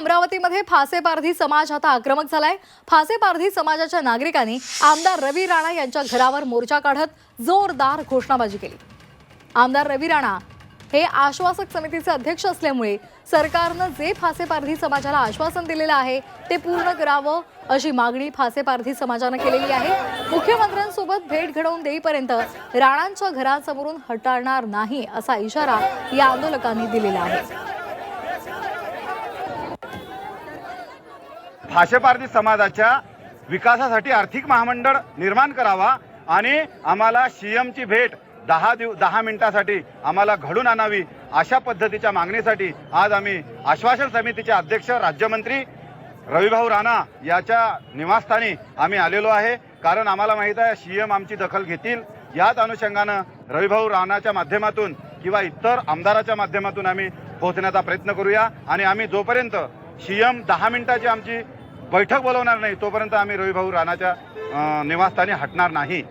अमरावतीमध्ये फासे पारधी समाज आता आक्रमक झालाय. फासे पारधी समाजाच्या नागरिकांनी आमदार रवी राणा यांच्या घरावर मोर्चा काढत जोरदार घोषणाबाजी केली. आमदार रवी राणा हे आश्वासक समितीचे अध्यक्ष असल्यामुळे सरकारनं जे फासे पारधी समाजाला आश्वासन दिलेलं आहे ते पूर्ण करावं अशी मागणी फासे पारधी समाजानं केलेली आहे. मुख्यमंत्र्यांसोबत भेट घडवून देईपर्यंत राणांच्या घरासमोरून हटाळणार नाही असा इशारा या आंदोलकांनी दिलेला आहे. भाषेपारधी समाजाच्या विकासासाठी आर्थिक महामंडळ निर्माण करावा आणि आम्हाला सी एमची भेट दहा दिव दहा मिनिटासाठी आम्हाला घडून आणावी अशा पद्धतीच्या मागणीसाठी आज आम्ही आश्वासन समितीचे अध्यक्ष राज्यमंत्री रविभाऊ राणा याच्या निवासस्थानी आम्ही आलेलो आहे. कारण आम्हाला माहीत आहे सी एम आमची दखल घेतील. याच अनुषंगानं रविभाऊ राणाच्या माध्यमातून किंवा इतर आमदाराच्या माध्यमातून आम्ही पोहोचण्याचा प्रयत्न करूया. आणि आम्ही जोपर्यंत सी एम दहा मिनिटाची आमची बैठक बोलवणार नाही तोपर्यंत आम्ही रविभाऊ राणाच्या निवासस्थानी हटणार नाही.